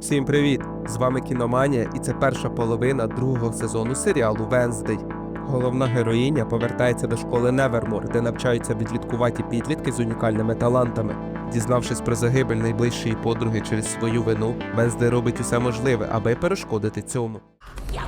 Всім привіт! З вами Кіноманія, і це перша половина другого сезону серіалу Венздей. Головна героїня повертається до школи Невермор, де навчаються відліткуваті підлітки з унікальними талантами. Дізнавшись про загибель найближчої подруги через свою вину, Венздей робить усе можливе, аби перешкодити цьому. Я!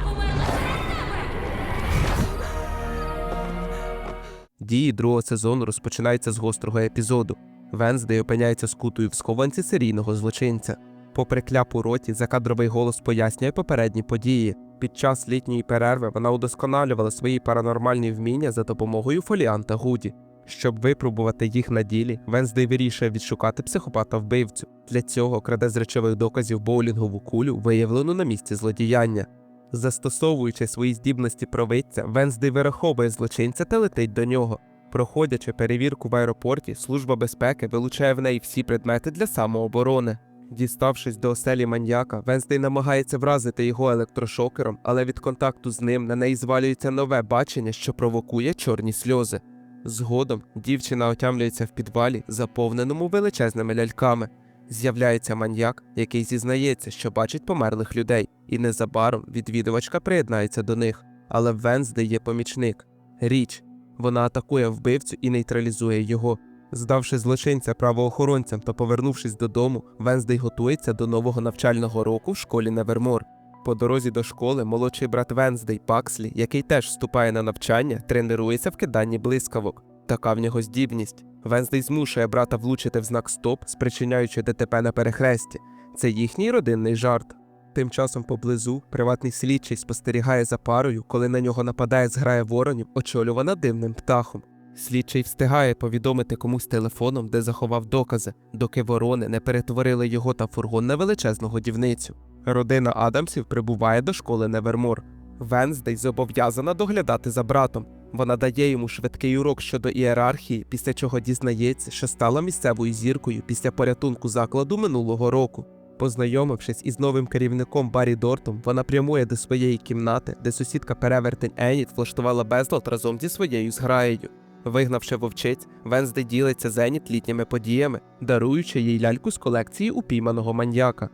Дії другого сезону розпочинаються з гострого епізоду. Венздей опиняється скутою в схованці серійного злочинця. Попри кляп у роті, закадровий голос пояснює попередні події. Під час літньої перерви вона удосконалювала свої паранормальні вміння за допомогою фоліанта Гуді. Щоб випробувати їх на ділі, Венздей вирішує відшукати психопата вбивцю. Для цього краде з речових доказів боулінгову кулю, виявлену на місці злодіяння. Застосовуючи свої здібності провидця, Венздей вираховує злочинця та летить до нього. Проходячи перевірку в аеропорті, служба безпеки вилучає в неї всі предмети для самооборони. Діставшись до оселі маньяка, Венздей намагається вразити його електрошокером, але від контакту з ним на неї звалюється нове бачення, що провокує чорні сльози. Згодом дівчина отямлюється в підвалі, заповненому величезними ляльками. З'являється маньяк, який зізнається, що бачить померлих людей, і незабаром відвідувачка приєднається до них. Але в є помічник річ. Вона атакує вбивцю і нейтралізує його. Здавши злочинця правоохоронцям та повернувшись додому, Венздей готується до нового навчального року в школі Невермор. По дорозі до школи молодший брат Венздей Пакслі, який теж вступає на навчання, тренується в киданні блискавок. Така в нього здібність. Венздей змушує брата влучити в знак стоп, спричиняючи ДТП на перехресті. Це їхній родинний жарт. Тим часом поблизу приватний слідчий спостерігає за парою, коли на нього нападає зграя воронів, очолювана дивним птахом. Слідчий встигає повідомити комусь телефоном, де заховав докази, доки ворони не перетворили його та фургон на величезну годівницю. Родина Адамсів прибуває до школи Невермор. Венздей зобов'язана доглядати за братом. Вона дає йому швидкий урок щодо ієрархії, після чого дізнається, що стала місцевою зіркою після порятунку закладу минулого року. Познайомившись із новим керівником Баррі Дортом, вона прямує до своєї кімнати, де сусідка перевертень Еніт влаштувала безлад разом зі своєю зграєю. Вигнавши вовчиць, Венздей ділиться з Еніт літніми подіями, даруючи їй ляльку з колекції упійманого маньяка.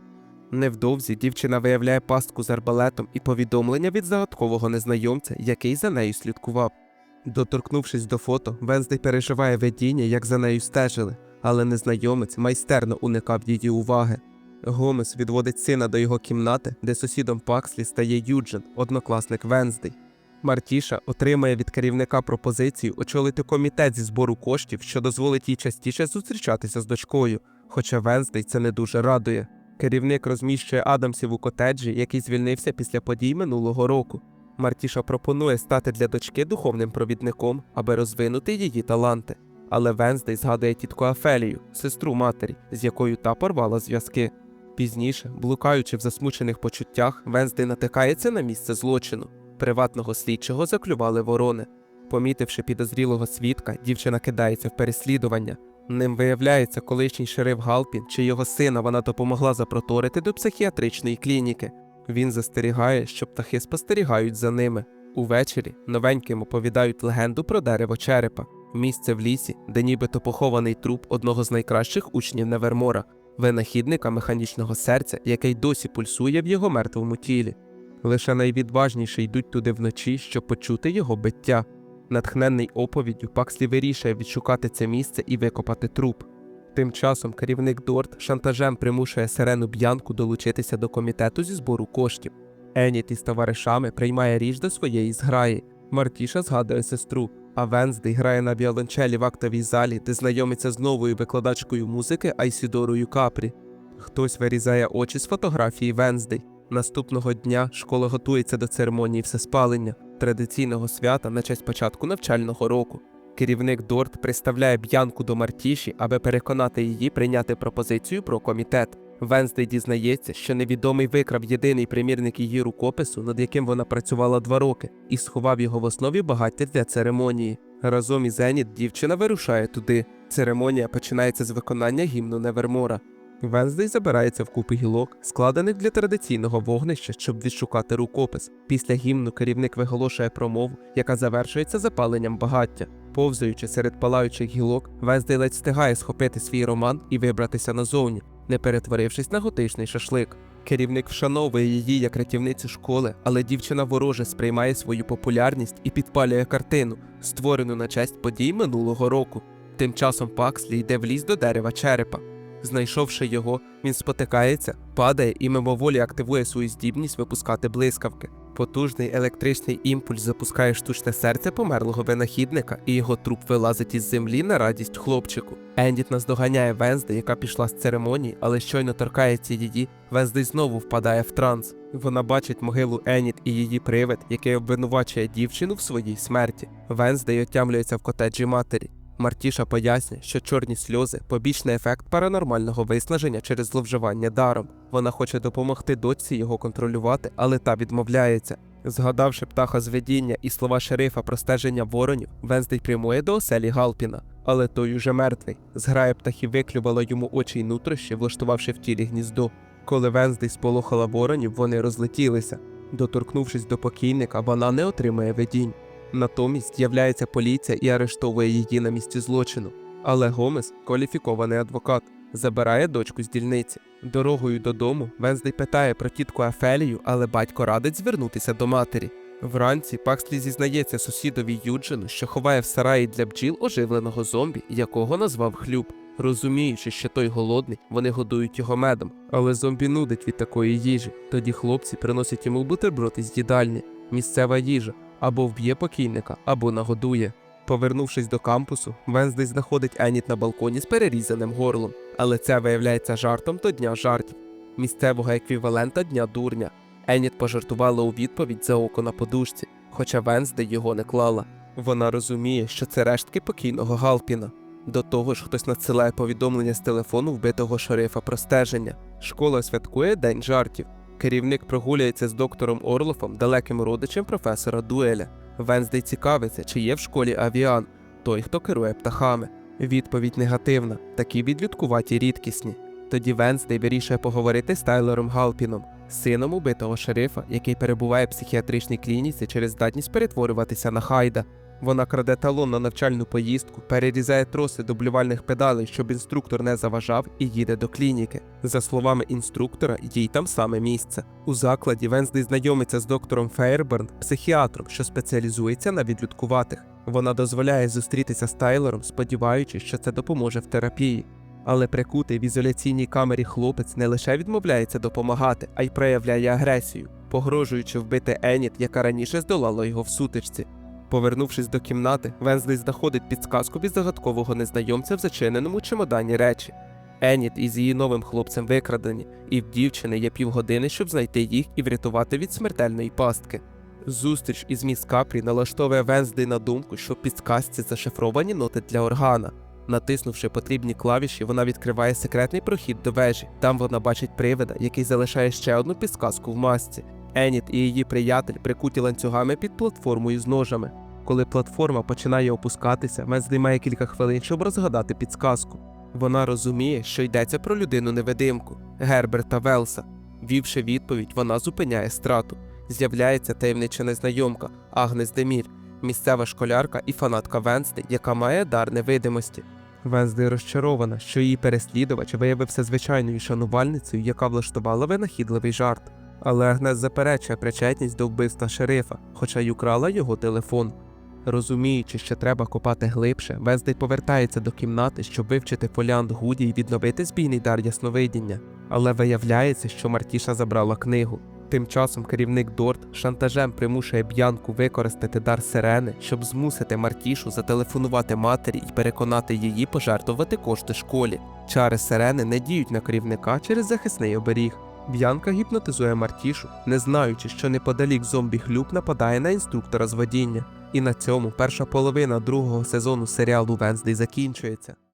Невдовзі дівчина виявляє пастку з арбалетом і повідомлення від загадкового незнайомця, який за нею слідкував. Доторкнувшись до фото, Венздей переживає видіння, як за нею стежили, але незнайомець майстерно уникав її уваги. Гомес відводить сина до його кімнати, де сусідом Пакслі стає Юджин, однокласник Венздей. Мартіша отримає від керівника пропозицію очолити комітет зі збору коштів, що дозволить їй частіше зустрічатися з дочкою, хоча Венздей це не дуже радує. Керівник розміщує Адамсів у котеджі, який звільнився після подій минулого року. Мартіша пропонує стати для дочки духовним провідником, аби розвинути її таланти. Але Венздей згадує тітку Афелію, сестру матері, з якою та порвала зв'язки. Пізніше, блукаючи в засмучених почуттях, Венздей натикається на місце злочину. Приватного слідчого заклювали ворони. Помітивши підозрілого свідка, дівчина кидається в переслідування. Ним виявляється колишній шериф Галпін, чи його сина вона допомогла запроторити до психіатричної клініки. Він застерігає, що птахи спостерігають за ними. Увечері новеньким оповідають легенду про дерево черепа, місце в лісі, де нібито похований труп одного з найкращих учнів Невермора, винахідника механічного серця, який досі пульсує в його мертвому тілі. Лише найвідважніші йдуть туди вночі, щоб почути його биття. Натхненний оповіддю, Пакслі вирішує відшукати це місце і викопати труп. Тим часом керівник Дорт шантажем примушує сирену Б'янку долучитися до комітету зі збору коштів. Еніт із товаришами приймає річ до своєї зграї. Мартіша згадує сестру, а Венздей грає на віолончелі в актовій залі, де знайомиться з новою викладачкою музики Айсідорою Капрі. Хтось вирізає очі з фотографії Венздей. Наступного дня школа готується до церемонії всеспалення, традиційного свята на честь початку навчального року. Керівник Дорт представляє б'янку до Мартіші, аби переконати її прийняти пропозицію про комітет. Венздей дізнається, що невідомий викрав єдиний примірник її рукопису, над яким вона працювала два роки, і сховав його в основі багаття для церемонії. Разом із Еніт дівчина вирушає туди. Церемонія починається з виконання гімну Невермора. Венздей забирається в купи гілок, складених для традиційного вогнища, щоб відшукати рукопис. Після гімну керівник виголошує промову, яка завершується запаленням багаття. Повзаючи серед палаючих гілок, Венздей ледь встигає схопити свій роман і вибратися назовні, не перетворившись на готичний шашлик. Керівник вшановує її як рятівницю школи, але дівчина вороже сприймає свою популярність і підпалює картину, створену на честь подій минулого року. Тим часом Пакслі йде в ліс до дерева черепа. Знайшовши його, він спотикається, падає і мимоволі активує свою здібність випускати блискавки. Потужний електричний імпульс запускає штучне серце померлого винахідника, і його труп вилазить із землі на радість хлопчику. Ендіт наздоганяє Венсди, яка пішла з церемонії, але щойно торкається її, Венсди знову впадає в транс. Вона бачить могилу Еніт і її привид, який обвинувачує дівчину в своїй смерті. Венсдей отямлюється в котеджі матері. Мартіша пояснює, що чорні сльози побічний ефект паранормального виснаження через зловживання даром. Вона хоче допомогти дочці його контролювати, але та відмовляється. Згадавши птаха зведіння і слова шерифа про стеження воронів, Венздей прямує до оселі Галпіна. Але той уже мертвий. Зграя птахів виклювала йому очі й нутрощі, влаштувавши в тілі гніздо. Коли Венздей сполохала воронів, вони розлетілися. Доторкнувшись до покійника, вона не отримає видінь. Натомість з'являється поліція і арештовує її на місці злочину. Але Гомес, кваліфікований адвокат, забирає дочку з дільниці. Дорогою додому Венздей питає про тітку Афелію, але батько радить звернутися до матері. Вранці Пакслі зізнається сусідові Юджину, що ховає в сараї для бджіл оживленого зомбі, якого назвав хлюб. Розуміючи, що той голодний, вони годують його медом, але зомбі нудить від такої їжі. Тоді хлопці приносять йому бутерброд із їдальні, місцева їжа, або вб'є покійника, або нагодує. Повернувшись до кампусу, Венздей знаходить Еніт на балконі з перерізаним горлом, але це виявляється жартом до дня жартів, місцевого еквівалента дня дурня. Еніт пожартувала у відповідь за око на подушці, хоча Венздей його не клала. Вона розуміє, що це рештки покійного Галпіна. До того ж, хтось надсилає повідомлення з телефону вбитого шерифа про стеження. Школа святкує день жартів. Керівник прогулюється з доктором Орлофом, далеким родичем професора Дуеля. Венздей цікавиться, чи є в школі авіан, той, хто керує птахами. Відповідь негативна, такі відлюдкуваті рідкісні. Тоді Венздей вирішує поговорити з Тайлером Галпіном, сином убитого шерифа, який перебуває в психіатричній клініці через здатність перетворюватися на хайда. Вона краде талон на навчальну поїздку, перерізає троси до блювальних педалей, щоб інструктор не заважав, і їде до клініки. За словами інструктора, їй там саме місце. У закладі Венздей знайомиться з доктором Фейерберн, психіатром, що спеціалізується на відлюдкуватих. Вона дозволяє зустрітися з Тайлером, сподіваючись, що це допоможе в терапії. Але прикутий в ізоляційній камері хлопець не лише відмовляється допомагати, а й проявляє агресію, погрожуючи вбити Еніт, яка раніше здолала його в сутичці. Повернувшись до кімнати, Вензлей знаходить підсказку від загадкового незнайомця в зачиненому чемодані речі. Еніт із її новим хлопцем викрадені, і в дівчини є півгодини, щоб знайти їх і врятувати від смертельної пастки. Зустріч із міс Капрі налаштовує Венздей на думку, що в підсказці зашифровані ноти для органа. Натиснувши потрібні клавіші, вона відкриває секретний прохід до вежі. Там вона бачить привида, який залишає ще одну підсказку в масці. Еніт і її приятель прикуті ланцюгами під платформою з ножами. Коли платформа починає опускатися, Венздей має кілька хвилин, щоб розгадати підсказку. Вона розуміє, що йдеться про людину-невидимку Герберта Велса. Вівши відповідь, вона зупиняє страту. З'являється таємнича незнайомка Агнес Демір, місцева школярка і фанатка Венсти, яка має дар невидимості. Венсди розчарована, що її переслідувач виявився звичайною шанувальницею, яка влаштувала винахідливий жарт. Але Агнес заперечує причетність до вбивства шерифа, хоча й украла його телефон. Розуміючи, що треба копати глибше, Вездей повертається до кімнати, щоб вивчити фоліант Гуді і відновити збійний дар ясновидіння. Але виявляється, що Мартіша забрала книгу. Тим часом керівник Дорт шантажем примушує Б'янку використати дар сирени, щоб змусити Мартішу зателефонувати матері і переконати її пожертвувати кошти школі. Чари сирени не діють на керівника через захисний оберіг. Б'янка гіпнотизує Мартішу, не знаючи, що неподалік зомбі Глюб нападає на інструктора з водіння. І на цьому перша половина другого сезону серіалу Венздей закінчується.